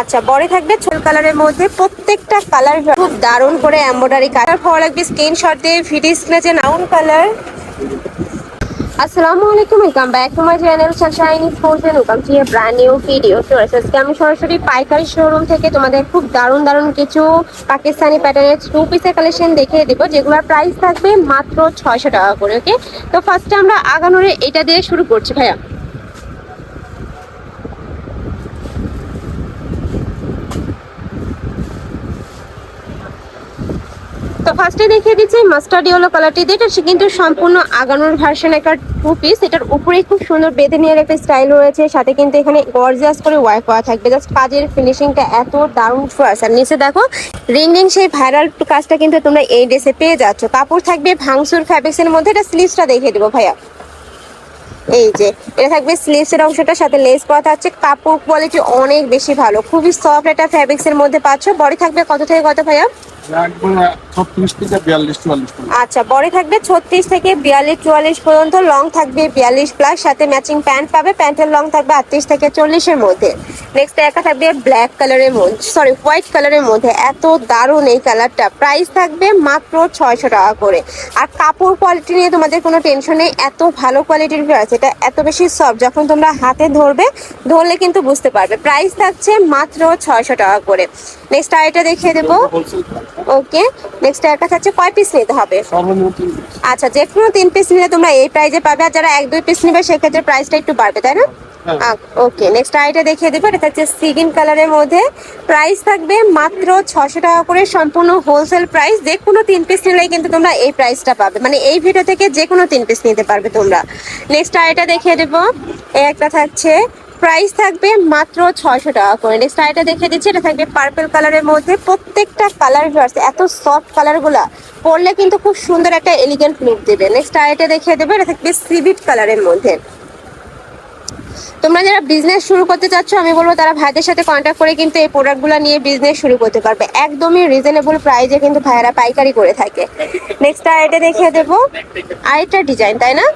আচ্ছা বড় থাকবে ছোট কালারের মধ্যে প্রত্যেকটা কালার খুব দারুণ করে এমব্রয়ডারি কালার ভালো লাগবে স্ক্রিনশট দিয়ে ভিডিও স্ক্রিনে যে নাউন কালার আসসালামু আলাইকুম welcome back to my channel sunshine sports and welcome to a brand new video তো আজকে আমি সরাসরি পাইকারি শোরুম থেকে তোমাদের খুব দারুণ দারুণ কিছু পাকিস্তানি প্যাটার্নের টু পিসের কালেকশন দেখিয়ে দেবো, যেগুলোর প্রাইস থাকবে মাত্র ছয়শো টাকা করে ওকে তো ফার্স্টে আমরা আগানোরে এটা দিয়ে শুরু করছি, ভাইয়া। ফার্স্টে দেখিয়ে দিচ্ছি মাস্টার্ড ইয়েলো কালারটি এটা কিন্তু সম্পূর্ণ আগানোর ভার্সন একটা টু পিস এটার উপরে খুব সুন্দর বেঁধে নেওয়ার একটা স্টাইল রয়েছে। সাথে কিন্তু এখানে গর্জিয়াস করে ওয়ার্ক করা থাকবে। জাস্ট কাজের ফিনিশিংটা এত দারুণ ফার্স আর নিচে দেখো রিং রিং সেই ভাইরাল কাজটা কিন্তু তোমরা এই ড্রেসে পেয়ে যাচ্ছ। কাপড় থাকবে ভাংসুর ফ্যাব্রিক্সের মধ্যে। এটা স্লিভসটা দেখিয়ে দেবো ভাইয়া। এই যে, এটা থাকবে স্লিভসের অংশটার সাথে লেস করা থাকছে কাপড় কোয়ালিটি অনেক বেশি ভালো। খুবই সফট একটা ফ্যাব্রিক্সের মধ্যে পাচ্ছ। বডি থাকবে কত থেকে কত ভাইয়া? আচ্ছা বড় থাকবে ছত্রিশ থেকে বিয়াল্লিশ চুয়াল্লিশ পর্যন্ত লং থাকবে বিয়াল্লিশ প্লাস সাথে ম্যাচিং প্যান্ট পাবে প্যান্টের লং থাকবে আটত্রিশ থেকে চল্লিশের মধ্যে। নেক্সট একা থাকবে ব্ল্যাক কালারের মধ্যে সরি হোয়াইট কালারের মধ্যে। এত দারুণ এই কালারটা প্রাইস থাকবে মাত্র ছয়শো টাকা করে। আর কাপড় কোয়ালিটি নিয়ে তোমাদের কোনো টেনশন নেই এত ভালো কোয়ালিটির আছে এটা এত বেশি সফট যখন তোমরা হাতে ধরবে ধরলে কিন্তু বুঝতে পারবে। প্রাইস থাকছে মাত্র ছয়শো টাকা করে। নেক্সট আইটা দেখিয়ে দেবো। ওকে নেক্সট এর কাছে হচ্ছে কয় পিস নিতে হবে? আচ্ছা যে কোনো তিন পিস নিলে তোমরা এই প্রাইজে পাবে আর যারা এক দুই পিস নিবে সেক্ষেত্রে প্রাইসটা একটু বাড়বে তাই না। ওকে নেক্সট আইটা দেখিয়ে দেবো এটা হচ্ছে সিগিন কালারের মধ্যে। প্রাইস থাকবে মাত্র ছশো টাকা করে সম্পূর্ণ হোলসেল প্রাইস যে কোনো তিন পিস নিলেই কিন্তু তোমরা এই প্রাইসটা পাবে। মানে এই ভিডিও থেকে যে কোনো তিন পিস নিতে পারবে তোমরা। নেক্সট আইটা দেখিয়ে দেবো একটা থাকছে প্রাইস থাকবে মাত্র ছয়শো টাকা করে। নেক্সট আইটা দেখে দিচ্ছি, এটা থাকবে পার্পেল কালারের মধ্যে। প্রত্যেকটা কালার আছে এত সফট কালারগুলা পরলে কিন্তু খুব সুন্দর একটা এলিগেন্ট লুক দেবে। নেক্সট আইটা দেখে দেবে, এটা থাকবে সিভিট কালারের মধ্যে। তোমরা যারা বিজনেস শুরু করতে চাচ্ছ, আমি বলব তারা ভাইদের সাথে কন্ট্যাক্ট করে কিন্তু এই প্রোডাক্টগুলো নিয়ে বিজনেস শুরু করতে পারবে। একদমই রিজনেবল প্রাইজে কিন্তু ভাইয়ারা পাইকারি করে থাকে। নেক্সট আইটা দেখিয়ে দেবো। আরেকটা ডিজাইন তাই না?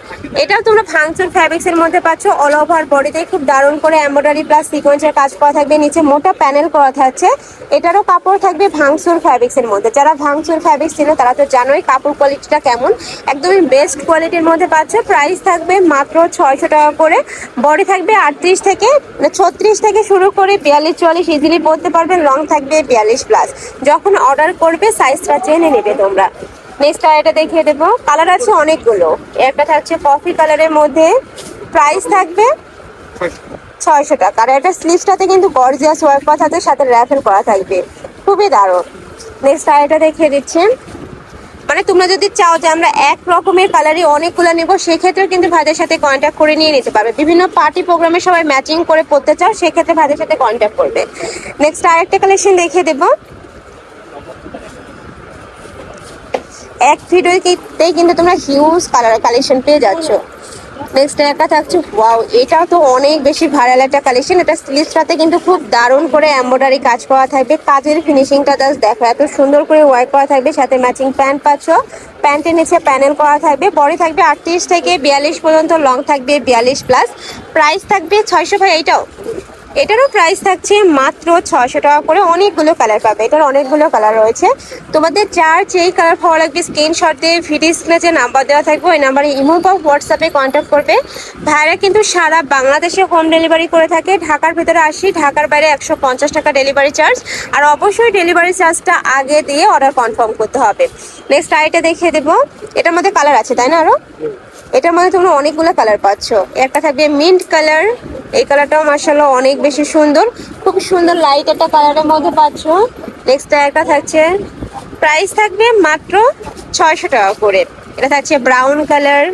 এটাও তোমরা ফাংশন ফ্যাব্রিক্স এর মধ্যে পাচ্ছ অল ওভার বডিতে খুব দারুণ করে এমব্রয়ডারি প্লাস সিকোয়েন্সের কাজ করা থাকবে। নিচে মোটা প্যানেল করা থাকছে। এটারও কাপড় থাকবে ভাংসুর ফ্যাব্রিক্স এর মধ্যে। যারা ভাংসুর ফ্যাব্রিক্স ছিল, তারা তো জানোই কাপড় কোয়ালিটিটা কেমন। একদমই বেস্ট কোয়ালিটির মধ্যে পাচ্ছ। প্রাইস থাকবে মাত্র ছয়শো টাকা করে। বডি থাকবে আটত্রিশ থেকে ছত্রিশ থেকে শুরু করে বিয়াল্লিশ, চুয়াল্লিশ ইজিলি পরতে পারবেন লং থাকবে বিয়াল্লিশ প্লাস যখন অর্ডার করবে সাইজটা চেনে নেবে তোমরা। নেক্সট এটা দেখিয়ে দেবো। কালার আছে অনেকগুলো। একটা থাকছে কফি কালারের মধ্যে প্রাইস থাকবে ছয়শো টাকা। আর একটা স্লিভসটাতে কিন্তু গর্জিয়াস ওয়ার্ক করা থাকবে সাথে র্যাফেল করা থাকবে। খুবই দারুণ। নেক্সট আইটা দেখিয়ে দিচ্ছেন মানে তোমরা যদি চাও যে আমরা এক রকমের কালারই অনেকগুলো নেব, সেক্ষেত্রে কিন্তু ভাইদের সাথে কন্ট্যাক্ট করে নিয়ে নিতে পারবে। বিভিন্ন পার্টি প্রোগ্রামে সবাই ম্যাচিং করে পড়তে চাও, সেক্ষেত্রে ভাইদের সাথে কন্ট্যাক্ট করবে। নেক্সট আরেকটা কালেকশন দেখিয়ে দেবো। এক ভিডিওতেই কিন্তু তোমরা হিউজ কালার কালেকশন পেয়ে যাচ্ছ। নেক্সট একটা থাকছে? ওয়াও এটা তো অনেক বেশি ভাইরাল একটা কালেকশন এটা স্লিভসটাতে কিন্তু খুব দারুণ করে এমব্রয়ডারি কাজ করা থাকবে। কাজের ফিনিশিংটা জাস্ট দেখো, এত সুন্দর করে ওয়ার্ক করা থাকবে। সাথে ম্যাচিং প্যান্ট পাচ্ছ। প্যান্টের নিচে প্যানেল করা থাকবে। বডি থাকবে আটত্রিশ থেকে বিয়াল্লিশ পর্যন্ত লং থাকবে বিয়াল্লিশ প্লাস প্রাইস থাকবে ছয়শো ভাই, এইটাও। এটারও প্রাইস থাকছে মাত্র ছয়শো টাকা করে। অনেকগুলো কালার পাবে। এটার অনেকগুলো কালার রয়েছে। তোমাদের যার যেই কালার ভালো লাগবে স্ক্রিনশট দিয়ে ভিডিও স্ক্রিনে যে নাম্বার দেওয়া থাকবে, ওই নাম্বারে ইমো বা হোয়াটসঅ্যাপে কন্ট্যাক্ট করবে। ভাইরা কিন্তু সারা বাংলাদেশে হোম ডেলিভারি করে থাকে। ঢাকার ভিতরে আসি, ঢাকার বাইরে একশো পঞ্চাশ টাকা ডেলিভারি চার্জ আর অবশ্যই ডেলিভারি চার্জটা আগে দিয়ে অর্ডার কনফার্ম করতে হবে। নেক্সট আইটা দেখিয়ে দেবো। এটার মধ্যে কালার আছে, তাই না আরও এটার মধ্যে তোমরা অনেকগুলো কালার পাচ্ছ। একটা থাকবে মিন্ট কালার এই কালারটাও মার্শাল্লাহ অনেক বেশি সুন্দর। খুব সুন্দর লাইট একটা কালারের মধ্যে পাচ্ছ। নেক্সট একটা থাকছে প্রাইস থাকবে মাত্র ছয়শো টাকা করে। এটা থাকছে ব্রাউন কালার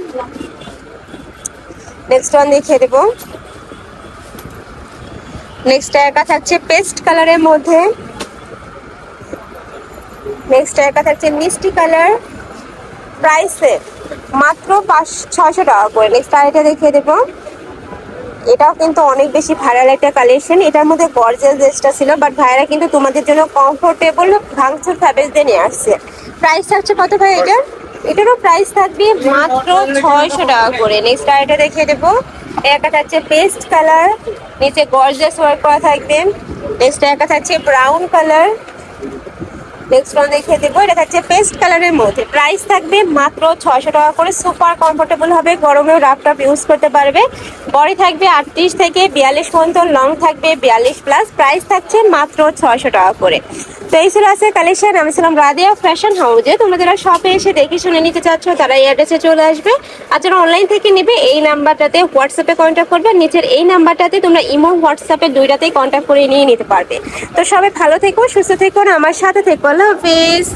নেক্সট ওয়ান দেখিয়ে দেবো। নেক্সট একটা থাকছে পেস্ট কালারের মধ্যে। নেক্সট একটা থাকছে মিষ্টি কালার প্রাইসে মাত্র পাঁচ ছশো টাকা করে। নেক্সট আরেকটা দেখিয়ে দেবো। এটাও কিন্তু অনেক বেশি ভাইরাল একটা কালেকশন এটার মধ্যে গর্জিয়াস ড্রেসটা ছিল বাট ভাইরা কিন্তু তোমাদের জন্য কমফোর্টেবল ভাঙচুর ফ্যাব্রিক দিয়ে নিয়ে আসছে। প্রাইস থাকছে কত ভাই এটার? এটারও প্রাইস থাকবে মাত্র ছয়শো টাকা করে। নেক্সট আইটা দেখিয়ে দেবো। একটা থাকছে পেস্ট কালার নিচে গর্জিয়াস ওয়ার্ক করা থাকবে। নেক্সট একটা থাকছে ব্রাউন কালার নেক্সট ওয়ান দেখিয়ে দেবো। এটা থাকছে পেস্ট কালারের মধ্যে। প্রাইস থাকবে মাত্র ছয়শো টাকা করে। সুপার কমফোর্টেবল হবে। গরমেও ল্যাপটপ ইউজ করতে পারবে। বডি থাকবে আটত্রিশ থেকে বিয়াল্লিশ পর্যন্ত লং থাকবে বিয়াল্লিশ প্লাস প্রাইস থাকছে মাত্র ছয়শো টাকা করে। তো এই আছে কালেকশন আমি ছিলাম রাদিয়া ফ্যাশন হাউজে তোমরা যারা শপে এসে দেখে শুনে নিতে চাচ্ছ, তারা এই অ্যাড্রেসে চলে আসবে। আর যারা অনলাইন থেকে নিবে, এই নাম্বারটাতে হোয়াটসঅ্যাপে কন্ট্যাক্ট করবে। নিচের এই নাম্বারটাতে তোমরা ইমো হোয়াটসঅ্যাপে দুইটাতেই কন্ট্যাক্ট করে নিয়ে নিতে পারবে। তো সবাই ভালো থেকো, সুস্থ থেকো আমার সাথে থেকো। আল্লাহ হাফিজ।